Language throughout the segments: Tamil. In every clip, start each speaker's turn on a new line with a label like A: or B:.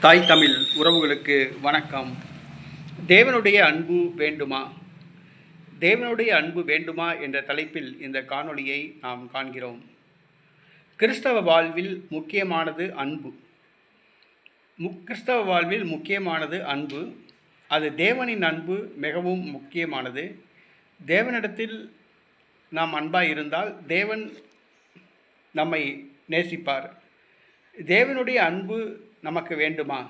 A: தாய் தமிழ் உறவுகளுக்கு வணக்கம். தேவனுடைய அன்பு வேண்டுமா? தேவனுடைய அன்பு வேண்டுமா என்ற தலைப்பில் இந்த காணொளியை நாம் காண்கிறோம். கிறிஸ்தவ வாழ்வில் முக்கியமானது அன்பு. மு கிறிஸ்தவ வாழ்வில் முக்கியமானது அன்பு. அது தேவனின் அன்பு மிகவும் முக்கியமானது. தேவனிடத்தில் நாம் அன்பாக இருந்தால் தேவன் நம்மை நேசிப்பார். தேவனுடைய அன்பு நமக்கு வேண்டுமா?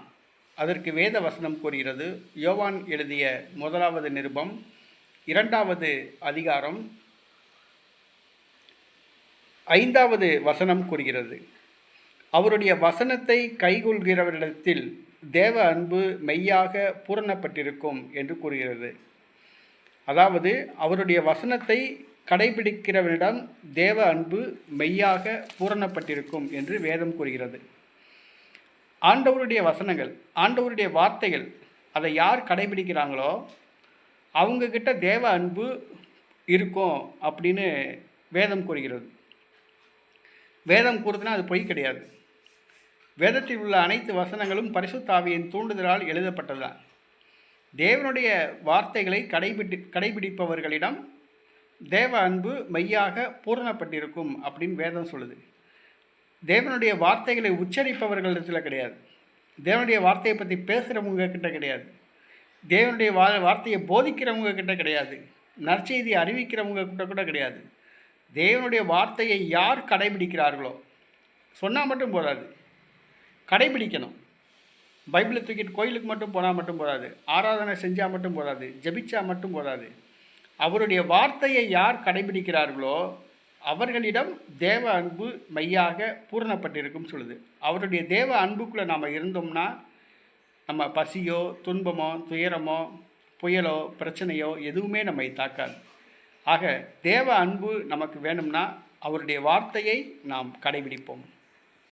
A: அதற்கு வேத வசனம் கூறுகிறது யோவான் எழுதிய முதலாவது நிருபம் இரண்டாவது அதிகாரம் ஐந்தாவது வசனம் கூறுகிறது. அவருடைய வசனத்தை கைகொள்கிறவரிடத்தில் தேவ அன்பு மெய்யாக பூரணப்பட்டிருக்கும் என்று கூறுகிறது. அதாவது அவருடைய வசனத்தை கடைபிடிக்கிறவரிடம் தேவ அன்பு மெய்யாக பூரணப்பட்டிருக்கும் என்று வேதம் கூறுகிறது. ஆண்டவருடைய வசனங்கள் ஆண்டவருடைய வார்த்தைகள் அதை யார் கடைபிடிக்கிறாங்களோ அவங்கக்கிட்ட தேவ அன்பு இருக்கும் அப்படின்னு வேதம் கூறுகிறது. வேதம் கூறுதுன்னா அது பொய் கிடையாது. வேதத்தில் உள்ள அனைத்து வசனங்களும் பரிசுத்தாவியின் தூண்டுதலால் எழுதப்பட்டதுதான். தேவனுடைய வார்த்தைகளை கடைபிடி கடைபிடிப்பவர்களிடம் தேவ அன்பு மெய்யாக பூரணப்பட்டிருக்கும் அப்படின்னு வேதம் சொல்லுது. தேவனுடைய வார்த்தைகளை உச்சரிப்பவர்களிடத்தில் கிடையாது. தேவனுடைய வார்த்தையை பற்றி பேசுகிறவங்க கிட்ட கிடையாது. தேவனுடைய வா வார்த்தையை போதிக்கிறவங்க கிட்ட கிடையாது. நற்செய்தி அறிவிக்கிறவங்க கிட்ட கூட கிடையாது. தேவனுடைய வார்த்தையை யார் கடைபிடிக்கிறார்களோ சொன்னால் மட்டும் போதாது. கடைபிடிக்கணும். பைபிளை தூக்கிட்டு கோயிலுக்கு மட்டும் போனால் மட்டும் போதாது. ஆராதனை செஞ்சால் மட்டும் போதாது. ஜபிச்சா மட்டும் போதாது. அவருடைய வார்த்தையை யார் கடைபிடிக்கிறார்களோ அவர்களிடம் தேவ அன்பு மையாக பூரணப்பட்டிருக்கும் சொல்லுது. அவருடைய தேவ அன்புக்குள்ளே நாம் இருந்தோம்னா நம்ம பசியோ துன்பமோ துயரமோ புயலோ பிரச்சனையோ எதுவுமே நம்மை தாக்காது. ஆக தேவ அன்பு நமக்கு வேணும்னா அவருடைய வார்த்தையை நாம் கடைபிடிப்போம்.